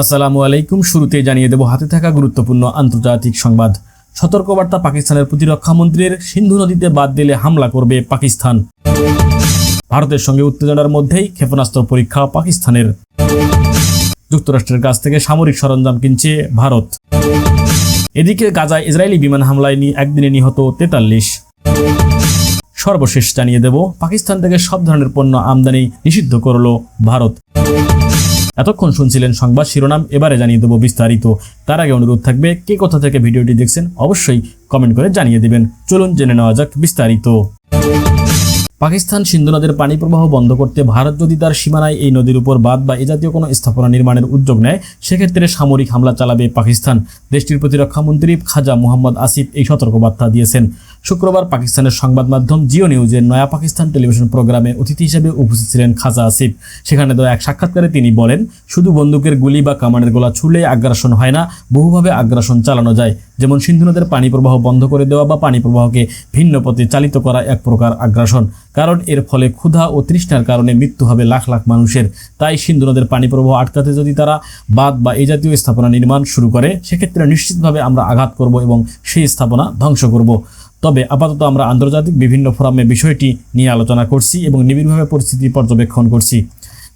আসসালামু আলাইকুম। শুরুতে জানিয়ে দেব, হাতে থাকা গুরুত্বপূর্ণ আন্তর্জাতিক সংবাদ। সতর্কবার্তা পাকিস্তানের প্রতিরক্ষা মন্ত্রীর সিন্ধু নদীতে বাদ দিলে হামলা করবে পাকিস্তান। ভারতের সঙ্গে উত্তেজনার মধ্যেই ক্ষেপণাস্ত্র পরীক্ষা পাকিস্তানের। যুক্তরাষ্ট্রের কাছ থেকে সামরিক সরঞ্জাম কিনছে ভারত। এদিকে গাজায় ইসরায়েলি বিমান হামলায় একদিনে নিহত তেতাল্লিশ। সর্বশেষ জানিয়ে দেব, পাকিস্তান থেকে সব ধরনের পণ্য আমদানি নিষিদ্ধ করল ভারত। এতক্ষণ শুনছিলেন সংবাদ শিরোনাম, এবারে জানিয়ে দেবো বিস্তারিত। তার আগে অনুরোধ থাকবে, কে কোথা থেকে ভিডিওটি দেখছেন অবশ্যই কমেন্ট করে জানিয়ে দেবেন। চলুন জেনে নেওয়া যাক বিস্তারিত। পাকিস্তান সিন্ধু নদের পানি প্রবাহ বন্ধ করতে ভারত যদি তার সীমানায় এই নদীর উপর বাদ বা এ জাতীয় কোনো স্থাপনা নির্মাণের উদ্যোগ নেয়, সেক্ষেত্রে সামরিক হামলা চালাবে পাকিস্তান। দেশটির প্রতিরক্ষা মন্ত্রী খাজা মোহাম্মদ আসিফ এই সতর্কবার্তা দিয়েছেন। শুক্রবার পাকিস্তানের সংবাদ মাধ্যম জিও নিউজের নয়া পাকিস্তান টেলিভিশন প্রোগ্রামে অতিথি হিসেবে উপস্থিত ছিলেন খাজা আসিফ। সেখানে দেওয়া এক সাক্ষাৎকারে তিনি বলেন, শুধু বন্দুকের গুলি বা কামানের গোলা ছুড়লে আগ্রাসন হয় না, বহুভাবে আগ্রাসন চালানো যায়। যেমন সিন্ধু নদের পানি প্রবাহ বন্ধ করে দেওয়া বা পানি প্রবাহকে ভিন্ন পথে চালিত করা এক প্রকার আগ্রাসন। কারণ এর ফলে ক্ষুধা ও তৃষ্ণার কারণে মৃত্যু হবে লাখ লাখ মানুষের। তাই সিন্ধু নদের পানি প্রবাহ আটকাতে যদি তারা বাদ বা এই জাতীয় স্থাপনা নির্মাণ শুরু করে, সেক্ষেত্রে নিশ্চিতভাবে আমরা আঘাত করব এবং সেই স্থাপনা ধ্বংস করব। তবে আপাতত আমরা আন্তর্জাতিক বিভিন্ন ফোরামে বিষয়টি নিয়ে আলোচনা করছি এবং নিবিড়ভাবে পরিস্থিতি পর্যবেক্ষণ করছি।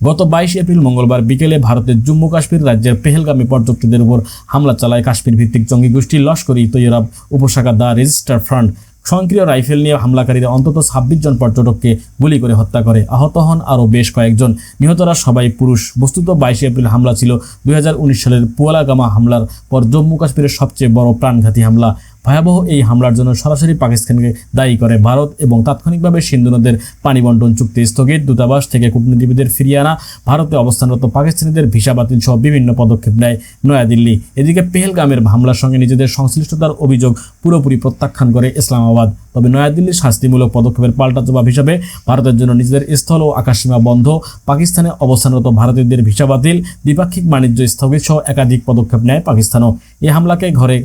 গত বাইশ এপ্রিল মঙ্গলবার বিকেলে ভারতের জম্মু কাশ্মীর রাজ্যের পেহেলগামী পর্যটকদের উপর হামলা চালায় কাশ্মীর ভিত্তিক জঙ্গি গোষ্ঠী লস্কর তৈয়রাব উপশাখা দ্য রেজিস্টার ফ্রন্ট। সক্রিয় রাইফেল নিয়ে হামলাকারীরা অন্তত ছাব্বিশ জন পর্যটককে গুলি করে হত্যা করে। আহত হন আরও বেশ কয়েকজন। নিহতরা সবাই পুরুষ। বস্তুত বাইশে এপ্রিল হামলা ছিল দুই হাজার উনিশ সালের পুয়ালাগামা হামলার পর জম্মু কাশ্মীরের সবচেয়ে বড় প্রাণঘাতী হামলা। ভয়াবহ এই হামলার জন্য সরাসরি পাকিস্তানকে দায়ী করে ভারত এবং তাৎক্ষণিকভাবে সিন্ধু নদের পানি বন্টন চুক্তি স্থগিত। দূতাবাস থেকে কূটনীতিবিদের ফিরিয়ে আনা, ভারতে অবস্থানরত পাকিস্তানিদের ভিসা বাতিল সহ বিভিন্ন পদক্ষেপ নেয় নয়াদিল্লি। এদিকে পেহেলগামের হামলার সঙ্গে নিজেদের সংশ্লিষ্টতার অভিযোগ পুরোপুরি প্রত্যাখ্যান করে ইসলামাবাদ। তবে নয়াদিল্লির শাস্তিমূলক পদক্ষেপের পাল্টা জবাব হিসাবে ভারতের জন্য নিজেদের স্থল ও আকাশসীমা বন্ধ, পাকিস্তানে অবস্থানরত ভারতীয়দের ভিসা বাতিল, দ্বিপাক্ষিক বাণিজ্য স্থগিত সহ একাধিক পদক্ষেপ নেয় পাকিস্তানও। এই হামলাকে ঘরে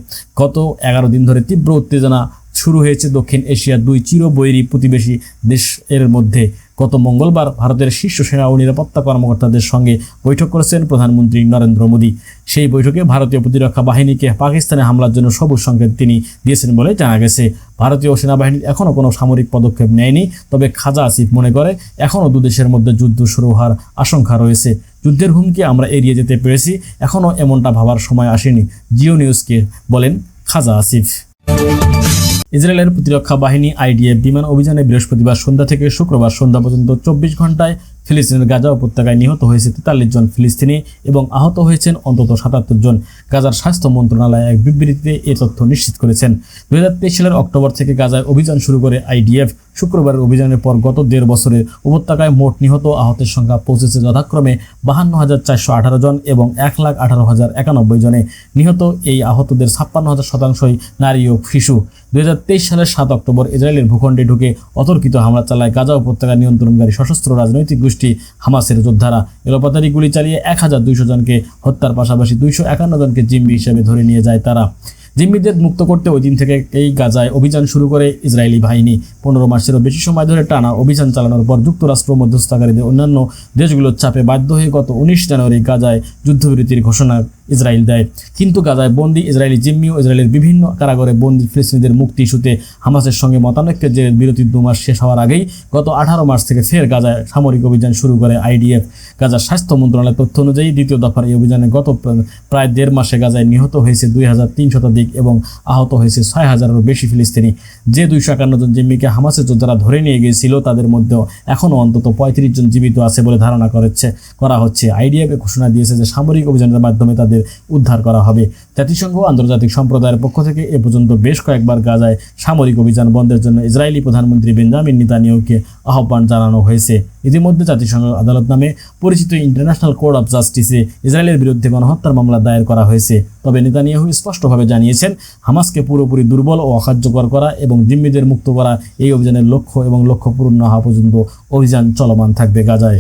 গত এগারো দিন ধরে তীব্র উত্তেজনা শুরু হয়েছে দক্ষিণ এশিয়ার দুই চিরবৈরী প্রতিবেশী দেশ এর মধ্যে। গত মঙ্গলবার ভারতের শীর্ষ সেনা ও নিরাপত্তা কর্মকর্তাদের সঙ্গে বৈঠক করেছেন প্রধানমন্ত্রী নরেন্দ্র মোদী। সেই বৈঠকে ভারতীয় প্রতিরক্ষা বাহিনীকে পাকিস্তানে হামলার জন্য সবুজ সংকেত তিনি দিয়েছেন বলে জানা গেছে। ভারতীয় সেনাবাহিনীর এখনও কোনো সামরিক পদক্ষেপ নেয়নি, তবে খাজা আসিফ মনে করে, এখনও দুদেশের মধ্যে যুদ্ধ শুরু হওয়ার আশঙ্কা রয়েছে। যুদ্ধের হুমকি আমরা এড়িয়ে যেতে পেরেছি, এখনও এমনটা ভাবার সময় আসেনি, জিও নিউজকে বলেন খাজা আসিফ। ইসরায়েলের প্রতিরক্ষা বাহিনী আইডিএফ বিমান অভিযানে বৃহস্পতিবার সন্ধ্যা থেকে শুক্রবার সন্ধ্যা পর্যন্ত চব্বিশ ঘন্টায় ফিলিস্তিনের গাজা উপত্যকায় নিহত হয়েছে তেতাল্লিশ জন ফিলিস্তিনি এবং আহত হয়েছেন অন্তত সাতাত্তর জন। গাজার স্বাস্থ্য মন্ত্রণালয় এক বিবৃতিতে এ তথ্য নিশ্চিত করেছেন। দুই হাজার তেইশ সালের অক্টোবর থেকে গাজায় অভিযান শুরু করে আইডিএফ। শুক্রবারের অভিযানের পর গত দেড় বছরের উপত্যকায় মোট নিহত আহতের সংখ্যা পৌঁছেছে যথাক্রমে বাহান্ন হাজার চারশো আঠারো জন এবং এক লাখ আঠারো হাজার একানব্বই জনে। নিহত এই আহতদের ছাপ্পান্ন হাজার শতাংশই নারী ও শিশু। দুই হাজার তেইশ সালের সাত অক্টোবর ইসরায়েলের ভূখণ্ডে ঢুকে অতর্কিত হামলা চালায় গাজা উপত্যকা নিয়ন্ত্রণকারী সশস্ত্র রাজনৈতিক গোষ্ঠী হামাসের যোদ্ধারা এলোপাতারি গুলি চালিয়ে এক হাজার দুইশো জনকে হত্যার পাশাপাশি দুইশো একান্ন জনকে জিম্মি হিসেবে ধরে নিয়ে যায় তারা। জিম্মিদের মুক্ত করতে ওই দিন থেকে এই গাজায় অভিযান শুরু করে ইসরায়েলি বাহিনী। পনেরো মাসেরও বেশি সময় ধরে টানা অভিযান চালানোর পর যুক্তরাষ্ট্র, মধ্যস্থাকারীদের অন্যান্য দেশগুলোর চাপে বাধ্য হয়ে গত উনিশ জানুয়ারি গাজায় যুদ্ধবিরতির ঘোষণা ইসরায়েল দেয়। কিন্তু গাজায় বন্দি ইসরায়েলি জিম্মি ও ইসরায়েলের বিভিন্ন কারাগারে বন্দি ফিলিস্তিনিদের মুক্তি ইস্যুতে হামাসের সঙ্গে মতানৈক্যের যে বিরতি দু মাস শেষ হওয়ার আগেই গত আঠারো মার্চ থেকে ফের গাজায় সামরিক অভিযান শুরু করে আইডিএফ। গাজার স্বাস্থ্য মন্ত্রণালয়ের তথ্য অনুযায়ী দ্বিতীয় দফার এই অভিযানে গত প্রায় দেড় মাসে গাজায় নিহত হয়েছে দুই হাজার তিন শতাধিক এবং আহত হয়েছে ছয় হাজারেরও বেশি ফিলিস্তিনি। যে দুইশো একান্ন জন জিম্মিকে হামাসের যোদ্ধারা ধরে নিয়ে গিয়েছিল, তাদের মধ্যেও এখনও অন্তত পঁয়ত্রিশ জন জীবিত আছে বলে ধারণা করেছে করা হচ্ছে। আইডিএফ ঘোষণা দিয়েছে যে সামরিক অভিযানের মাধ্যমে তাদের উদ্ধার করা হবে। জাতিসংঘ আন্তর্জাতিক সম্প্রদায়ের পক্ষ থেকে এ পর্যন্ত বেশ কয়েকবার গাজায় সামরিক অভিযান বন্ধের জন্য ইসরায়েলি প্রধানমন্ত্রী বেঞ্জামিন নিতানিয়াহুকে আহ্বান জানানো হয়েছে। ইতিমধ্যে জাতিসংঘ আদালত নামে পরিচিত ইন্টারন্যাশনাল কোর্ট অফ জাস্টিসে ইসরায়েলের বিরুদ্ধে গণহত্যার মামলা দায়ের করা হয়েছে। তবে নেতানিয়াহু স্পষ্টভাবে জানিয়েছেন, হামাসকে পুরোপুরি দুর্বল ও অকার্যকর করা এবং জিম্মিদের মুক্ত করা এই অভিযানের লক্ষ্য এবং লক্ষ্য পূর্ণ হওয়া পর্যন্ত অভিযান চলমান থাকবে গাজায়।